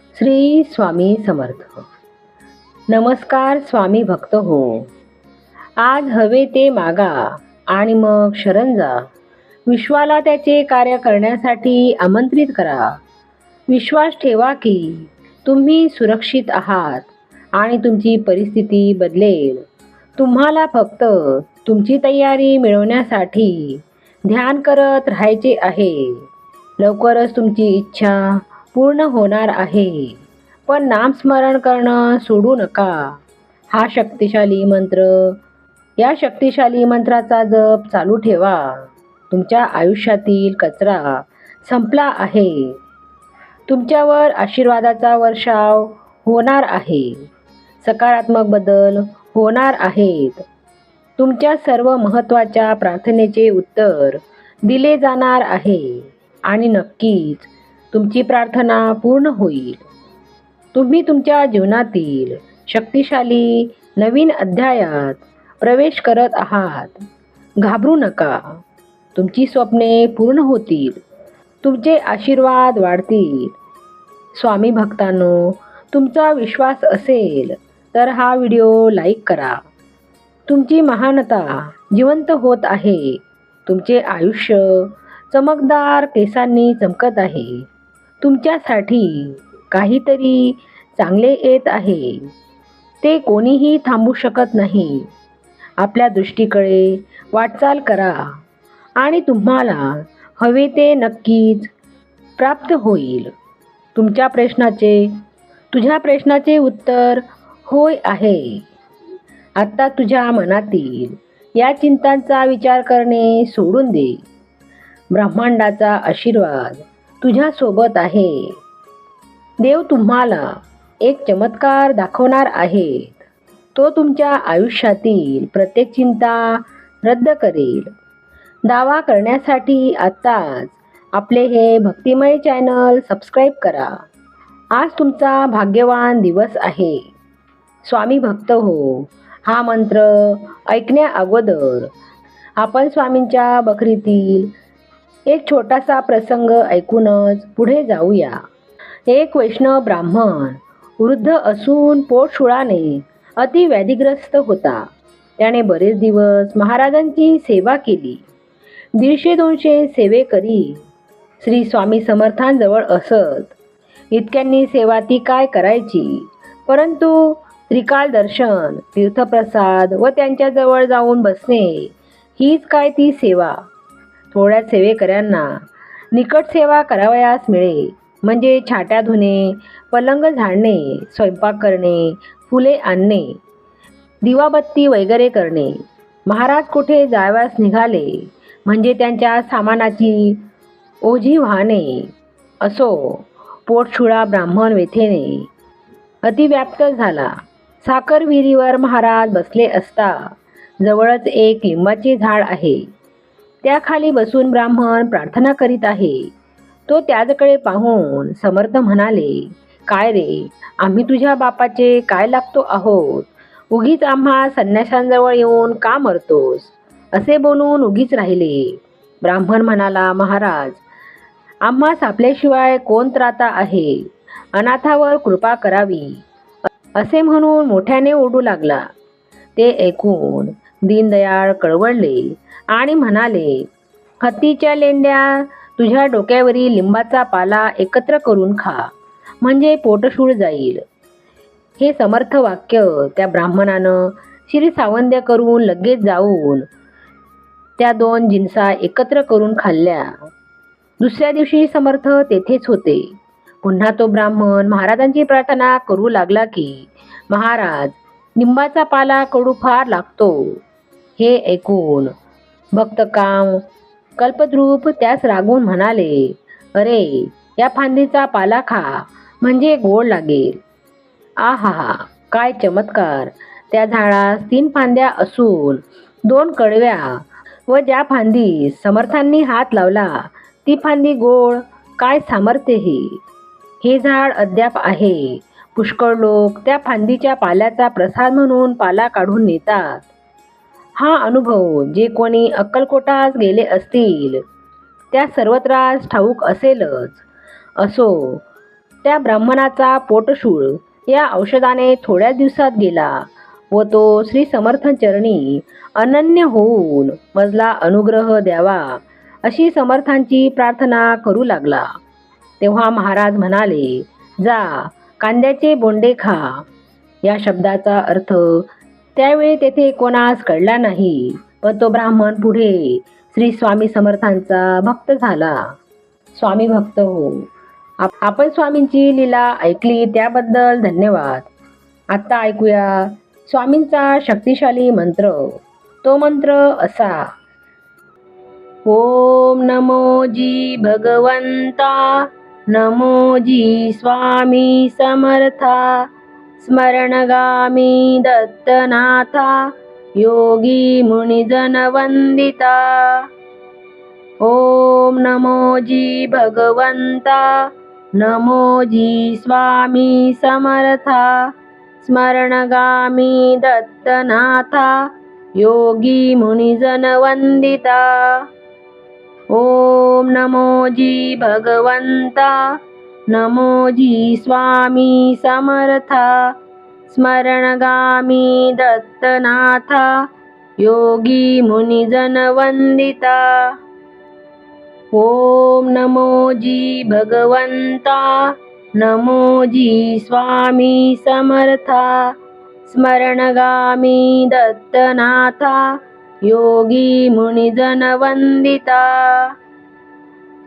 श्री स्वामी समर्थ. नमस्कार स्वामी भक्त हो. आज हवे ते मागा आणि मग शरण जा. विश्वाला त्याचे कार्य करण्यासाठी आमंत्रित करा. विश्वास ठेवा की तुम्ही सुरक्षित आहात आणि तुमची परिस्थिती बदलेल. तुम्हाला फक्त तुमची तयारी मिळवण्यासाठी ध्यान करत राहायचे आहे. लवकरच तुमची इच्छा पूर्ण होणार आहे. पण नामस्मरण करणं सोडू नका. हा शक्तिशाली मंत्र या शक्तिशाली मंत्राचा जप चालू ठेवा. तुमच्या आयुष्यातील कचरा संपला आहे. तुमच्यावर आशीर्वादाचा वर्षाव होणार आहे. सकारात्मक बदल होणार आहेत. तुमच्या सर्व महत्त्वाच्या प्रार्थनेचे उत्तर दिले जाणार आहे. आणि नक्कीच तुमची प्रार्थना पूर्ण होईल. तुम्ही तुमच्या जीवनातील शक्तिशाली नवीन अध्यायात प्रवेश करत आहात. घाबरू नका. तुमची स्वप्ने पूर्ण होतील. तुमचे आशीर्वाद वाढतील. स्वामी भक्तांनो तुमचा विश्वास असेल तर हा व्हिडिओ लाईक करा. तुमची महानता जिवंत होत आहे. तुमचे आयुष्य चमकदार केसांनी चमकत आहे. तुमच्यासाठी काहीतरी चांगले येत आहे. ते कोणीही थांबू शकत नाही. आपल्या दृष्टीकडे वाटचाल करा आणि तुम्हाला हवे ते नक्कीच प्राप्त होईल. तुमच्या प्रश्नाचे तुझ्या प्रश्नाचे उत्तर होय आहे. आत्ता तुझ्या मनातील या चिंतांचा विचार करणे सोडून दे. ब्रह्मांडाचा आशीर्वाद तुझ्यासोबत आहे. देव तुम्हाला एक चमत्कार दाखवणार आहे. तो तुमच्या आयुष्यातील प्रत्येक चिंता रद्द करेल. दावा करण्यासाठी आत्ताच आपले हे भक्तिमय चॅनल सबस्क्राईब करा. आज तुमचा भाग्यवान दिवस आहे. स्वामी भक्त हो हा मंत्र ऐकण्या अगोदर आपण स्वामींच्या बकरीतील एक छोटासा प्रसंग ऐकूनच पुढे जाऊया. एक वैष्णव ब्राह्मण वृद्ध असून पोटशुळाने अति व्याधिग्रस्त होता. त्याने बरेच दिवस महाराजांची सेवा केली. दीडशे दोनशे सेवेकरी श्री स्वामी समर्थांजवळ असत. इतक्यांनी सेवा ती काय करायची? परंतु त्रिकाल दर्शन तीर्थप्रसाद व त्यांच्याजवळ जाऊन बसणे हीच काय ती सेवा? थोड्या सेवेकऱ्यांना निकट सेवा करावयास मिळे. म्हणजे छाट्या धुणे पलंग झाडणे स्वयंपाक करणे फुले आणणे दिवाबत्ती वगैरे करणे. महाराज कुठे जाव्यास निघाले? म्हणजे त्यांच्या सामानाची ओझी वाहणे. असो पोटछुळा ब्राह्मण वेथेने. अतिव्याप्त झाला. साखर विहिरीवर महाराज बसले असता जवळच एक लिंबाचे झाड आहे. त्याखाली बसून ब्राह्मण प्रार्थना करीत आहे. तो त्याजकडे पाहून समर्थ म्हणाले काय रे आम्ही तुझ्या बापाचे काय लागतो आहोत? उगीच आम्हा संन्याशांजवळ येऊन का मरतोस? असे बोलून उगीच राहिले. ब्राह्मण म्हणाला महाराज आम्हा सापल्याशिवाय कोण त्राता आहे? अनाथावर कृपा करावी. असे म्हणून मोठ्याने ओढू लागला. ते ऐकून दीनदयाळ कळवळले आणि म्हणाले हत्तीच्या लेंड्या तुझ्या डोक्यावरील लिंबाचा पाला एकत्र करून खा म्हणजे पोटशूळ जाईल. हे समर्थ वाक्य त्या ब्राह्मणानं श्री सावंद्य करून लगेच जाऊन त्या दोन जिन्सा एकत्र करून खाल्ल्या. दुसऱ्या दिवशी समर्थ तेथेच होते. पुन्हा तो ब्राह्मण महाराजांची प्रार्थना करू लागला की महाराज निंबाचा पाला कडू फार लागतो. हे ऐकून भक्त काम. कल्पद्रूप त्यास रागून म्हणाले अरे या फांदीचा पाला खा म्हणजे गोड लागेल. आहा काय चमत्कार. त्या झाडास तीन फांद्या असून दोन कडव्या व ज्या फांदी समर्थांनी हात लावला ती फांदी गोड. काय सामर्थ्य हे? हे झाड अद्याप आहे. पुष्कळ लोक त्या फांदीच्या पाल्याचा प्रसाद म्हणून पाला काढून नेतात. हा अनुभव जे कोणी अक्कलकोटास गेले असतील त्या सर्वत्रास ठाऊक असेलच. असो त्या ब्राह्मणाचा पोटशूळ या औषधाने थोड्या दिवसात गेला व तो श्री समर्थ चरणी अनन्य होऊन मजला अनुग्रह द्यावा अशी समर्थांची प्रार्थना करू लागला. तेव्हा महाराज म्हणाले जा कांद्याचे बोंडे खा. या शब्दाचा अर्थ त्यावेळी तेथे कोणास कळला नाही. पण तो ब्राह्मण पुढे श्री स्वामी समर्थांचा भक्त झाला. स्वामी भक्त हो. आपण स्वामींची लीला ऐकली त्याबद्दल धन्यवाद. आता ऐकूया स्वामींचा शक्तिशाली मंत्र. तो मंत्र असा. ओम नमो जी भगवंता. नमो जी स्वामी समर्था. स्मरणगामी दत्तनाथा योगी मुनिजन वंदिता ओम नमो जी भगवंता नमो जी स्वामी समर्था। स्मरणगामी दत्तनाथा योगी मुनिजन वंदिता ओम नमो नमोजी स्वामी समर्था स्मरणगामी दत्तनाथा योगी मुनिजन वंदिता ओम नमोजी भगवंता नमोजी स्वामी समर्था स्मरणगामी दत्तनाथा योगी मुनिजन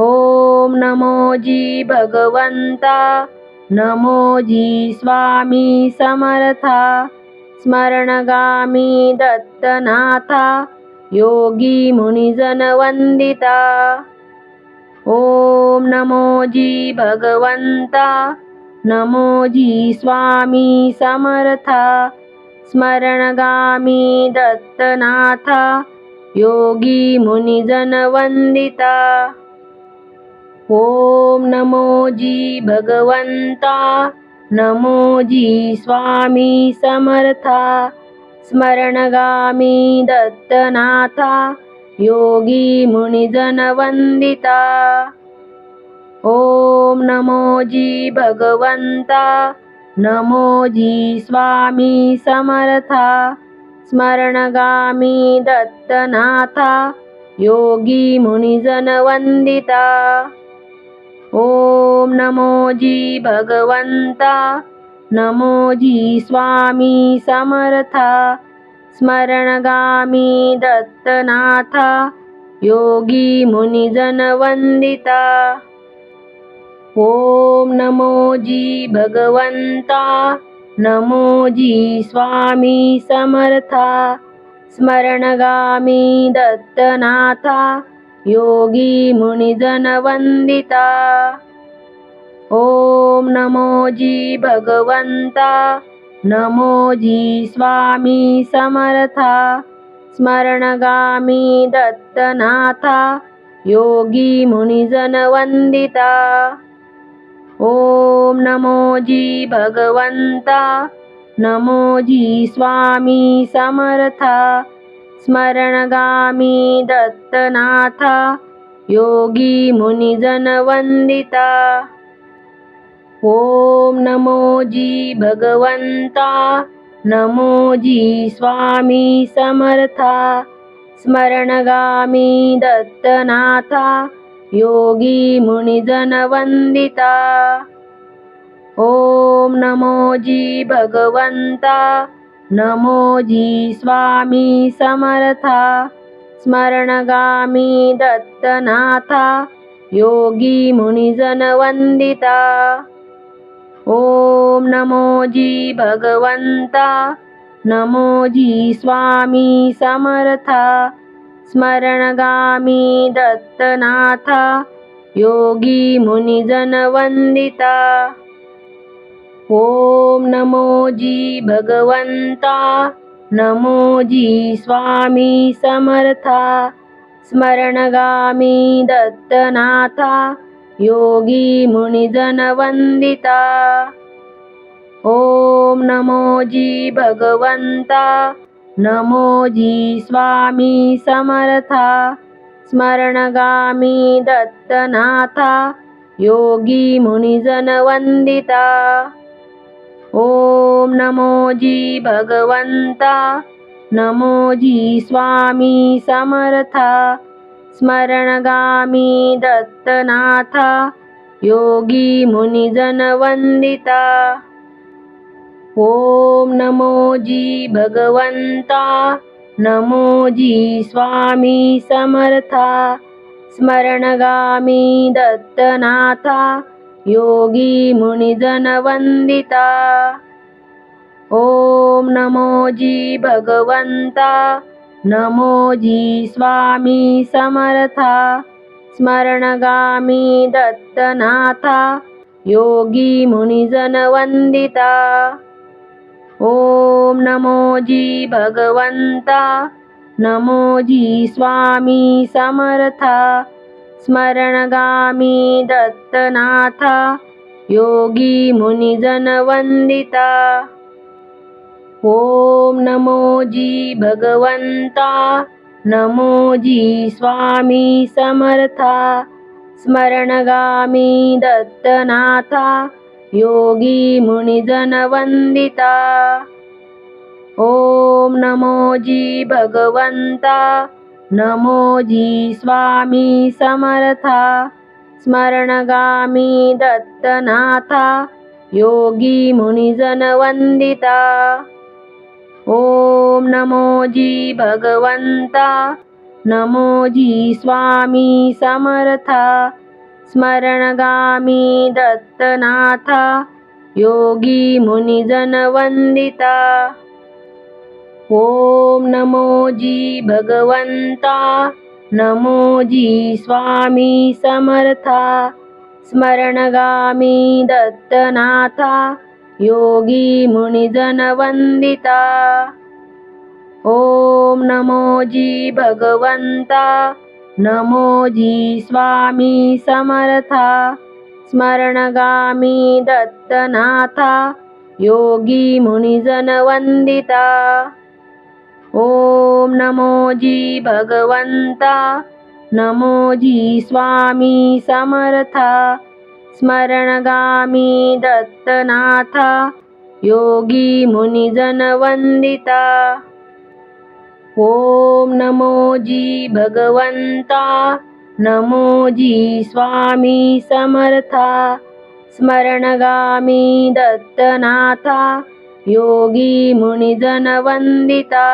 ॐ ओम नमो जी भगवंता नमो जी स्वामी समर्था स्मरणगामी दत्तनाथा योगी मुनिजन वंदिता। ओम नमो जी भगवंता नमो जी स्वामी समर्था स्मरणगामी दत्तनाथा योगी मुनिजन वंदिता। ओम नमो जी भगवंता नमो जी स्वामी समर्था स्मरणगामी दत्तनाथा योगी मुनिजन वंदिता। ओम नमो जी भगवंता नमो जी स्वामी समर्था स्मरणगामी दत्तनाथा योगी मुनिजन वंदिता। ओम नमो जी भगवंता नमो जी स्वामी समर्था स्मरणगामी दत्तनाथा योगी मुनिजन वंदिता। ओम नमो जी भगवंता नमो जी स्वामी समर्था स्मरणगामी दत्तनाथा योगी मुनिजन वंदिता ओम नमो जी भगवंता नमो जी स्वामी समर्था। स्मरणगामी दत्तनाथा। योगी मुनिजन वंदिता ओम नमो जी भगवंता नमो जी स्वामी समर्था। स्मरणगामी दत्तनाथा योगी मुनिजन वंदिता ओम नमो जी भगवंता नमो जी स्वामी समर्था। स्मरणगामी दत्तनाथा योगी मुनिजन वंदिता ओम नमो जी भगवंता नमोजी स्वामी समर्था स्मरणगामी दत्तनाथा योगी मुनिजन वंदिता ओम नमो जी भगवंता स्वामी समर्था स्मरणगामी दत्तनाथा योगी मुनिजन ॐ ओम नमो जी भगवंता नमो जी स्वामी समर्था स्मरणगामी दत्तनाथा योगी मुनिजन वंदिता। ओम नमो जी भगवंता नमो जी स्वामी समर्था स्मरणगामी दत्तनाथा योगी मुनिजन वंदिता। ओम नमो जी भगवंता नमो जी स्वामी समर्था स्मरणगामी दत्तनाथा योगी मुनिजन वंदिता। ओम नमो जी भगवंता नमो जी स्वामी समर्था स्मरणगामी दत्तनाथा योगी मुनिजन वंदिता ओम नमो जी भगवंता नमो जी स्वामी समर्था। स्मरणगामी दत्तनाथा। योगी मुनिजन वंदिता ओम नमो जी भगवंता नमो जी स्वामी समर्था। स्मरणगामी दत्तनाथा योगी मुनिजन वंदिता ओम नमो जी भगवंता नमो जी स्वामी समर्था। स्मरणगामी दत्तनाथा योगी मुनिजन वंदिता ओम नमो जी भगवंता नमोजी स्वामी समर्था स्मरणगामी दत्तनाथा योगी मुनिजन वंदिता ओम नमो जी भगवंता स्वामी समर्था स्मरणगामी दत्तनाथा योगी मुनिजन वंदिता ओम नमो जी भगवंता नमो जी स्वामी समर्था स्मरणगामी दत्तनाथा योगी मुनिजन वंदिता ओम नमो जी भगवंता नमो जी स्वामी समर्था स्मरणगामी दत्तनाथा योगी मुनिजन वंदिता ओम नमो जी भगवंता नमो जी स्वामी समर्था स्मरणगामी दत्तनाथा योगी मुनिजन वंदिता ओम नमो जी भगवंता नमो जी स्वामी समर्था स्मरणगामी दत्तनाथा योगी मुनिजन वंदिता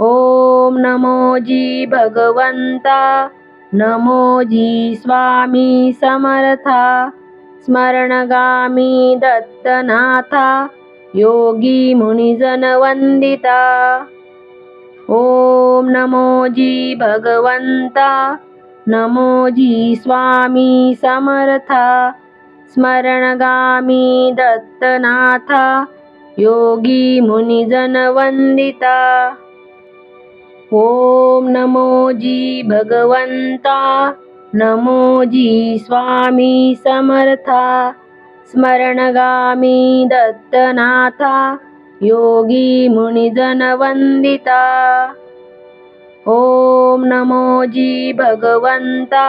ओम नमो जी भगवंता नमो जी स्वामी समर्था। स्मरणगामी दत्तनाथा। योगी मुनिजन वंदिता ओम नमो जी भगवंता नमो जी स्वामी समर्था। स्मरणगामी दत्तनाथा योगी मुनिजन वंदिता ओम नमो जी भगवंता नमो जी स्वामी समर्था। स्मरणगामी दत्तनाथा योगी मुनिजन वंदिता ओम नमो जी भगवंता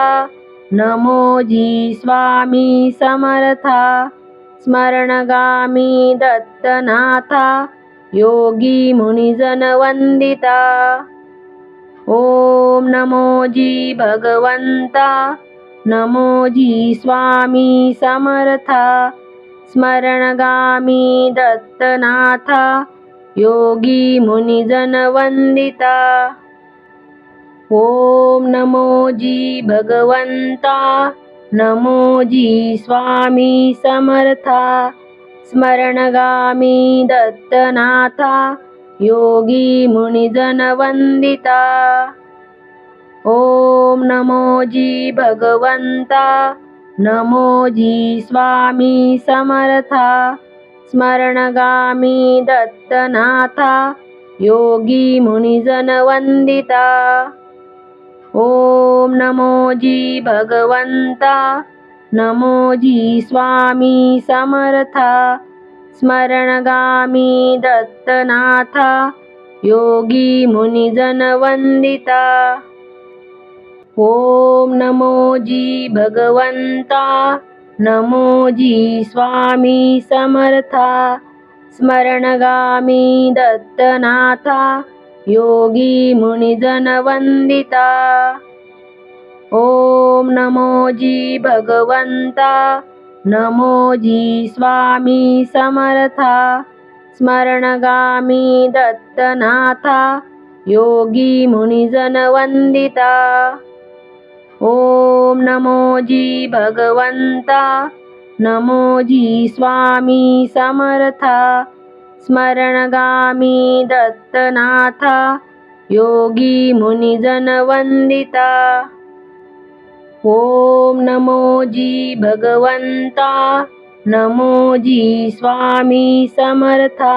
नमोजी स्वामी समर्था स्मरणगामी दत्तनाथा योगी मुनिजन वंदिता ओम नमोजी भगवंता नमोजी स्वामी समर्था स्मरणगामी दत्तनाथा योगी मुनिजन ॐ ओम नमो जी भगवंता नमो जी स्वामी समर्था स्मरणगामी दत्तनाथा योगी मुनिजन वंदिता ओम नमो जी भगवंता नमो जी स्वामी समर्था स्मरणगामी दत्तनाथा योगी मुनिजन वंदिता ओम नमो जी भगवंता नमो जी स्वामी समर्था स्मरणगामी दत्तनाथा योगी मुनिजन वंदिता। ओम नमो जी भगवंता नमो जी स्वामी समर्था स्मरणगामी दत्तनाथा योगी मुनिजन वंदिता ओम नमो जी भगवंता नमो जी स्वामी समर्था। स्मरणगामी दत्तनाथा। योगी मुनिजन वंदिता ओम नमो जी भगवंता नमो जी स्वामी समर्था। स्मरणगामी दत्तनाथा योगी मुनिजन वंदिता ओम नमो जी भगवंता नमो जी स्वामी समर्था।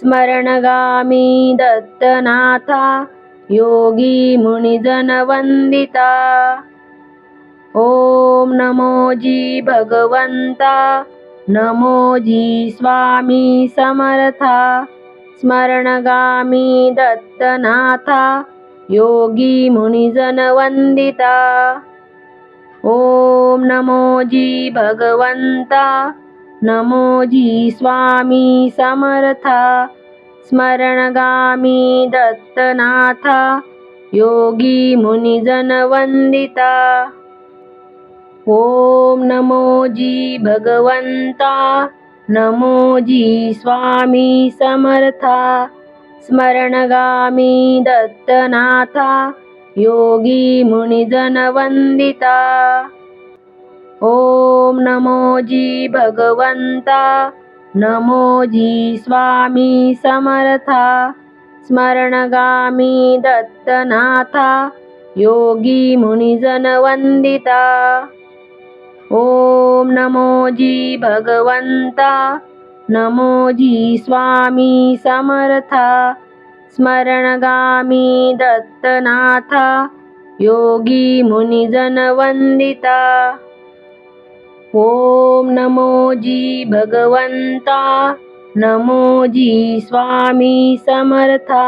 स्मरणगामी दत्तनाथा योगी मुनिजन वंदिता ओम नमो जी भगवंता नमोजी स्वामी समर्था स्मरणगामी दत्तनाथा योगी मुनिजन वंदिता ओम नमो जी भगवंता स्वामी समर्था स्मरणगामी दत्तनाथा योगी मुनिजन वंदिता ओम नमो जी भगवंता नमो जी स्वामी समर्था स्मरणगामी दत्तनाथा योगी मुनिजन वंदिता ओम नमो जी भगवंता नमो जी स्वामी समर्था स्मरणगामी दत्तनाथा योगी मुनिजन वंदिता ओम नमो जी भगवंता नमो जी स्वामी समर्था स्मरणगामी दत्तनाथा योगी मुनिजन वंदिता। ओम नमो जी भगवंता नमो जी स्वामी समर्था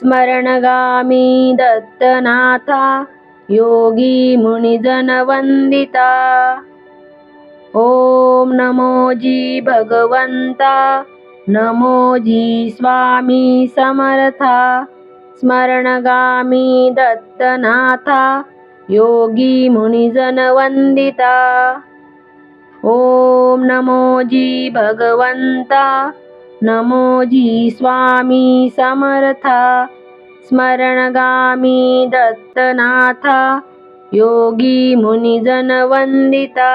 स्मरणगामी दत्तनाथा योगी मुनिजन वंदिता ओम नमो जी भगवंता नमो जी स्वामी समर्था। स्मरणगामी दत्तनाथा। योगी मुनिजन वंदिता ओम नमो जी भगवंता नमो जी स्वामी समर्था। स्मरणगामी दत्तनाथा योगी मुनिजन वंदिता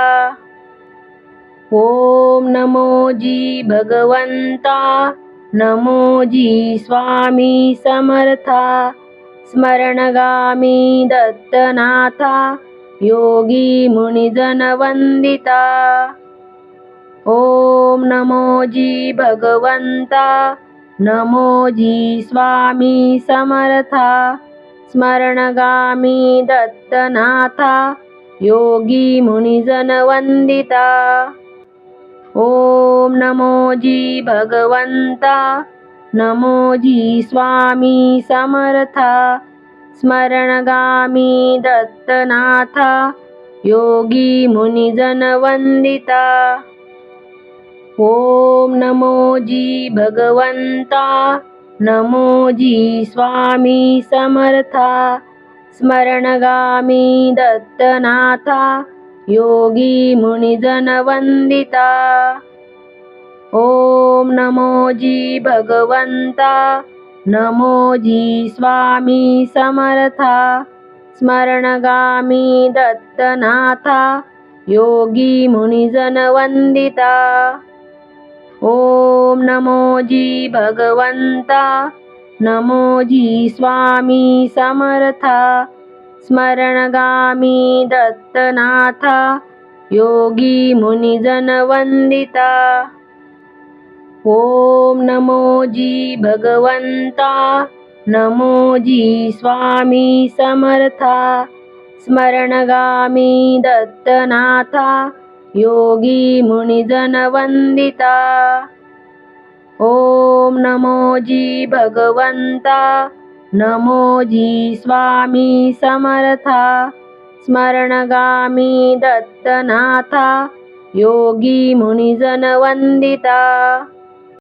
ओम नमो जी भगवंता नमो जी स्वामी समर्था। स्मरणगामी दत्तनाथा योगी मुनिजन वंदिता ओम नमो जी भगवंता नमोजी स्वामी समर्था स्मरणगामी दत्तनाथा योगी मुनिजन वंदिता ओम नमोजी भगवंता नमोजी स्वामी समर्था स्मरणगामी दत्तनाथा योगी मुनिजन वंदिता ओम नमो जी भगवंता नमो जी स्वामी समर्था स्मरणगामी दत्तनाथा योगी मुनिजन वंदिता ओम नमो जी भगवंता नमो जी स्वामी समर्था स्मरणगामी दत्तनाथा योगी मुनिजन ॐ ओम नमो जी भगवंता नमो जी स्वामी समर्था स्मरणगामी दत्तनाथा योगी मुनिजन वंदिता। ओम नमो जी भगवंता नमो जी स्वामी समर्था स्मरणगामी दत्तनाथा योगी मुनिजन वंदिता ओम नमो जी भगवंता नमोजी स्वामी समर्था। स्मरणगामी दत्तनाथा। योगी मुनिजन वंदिता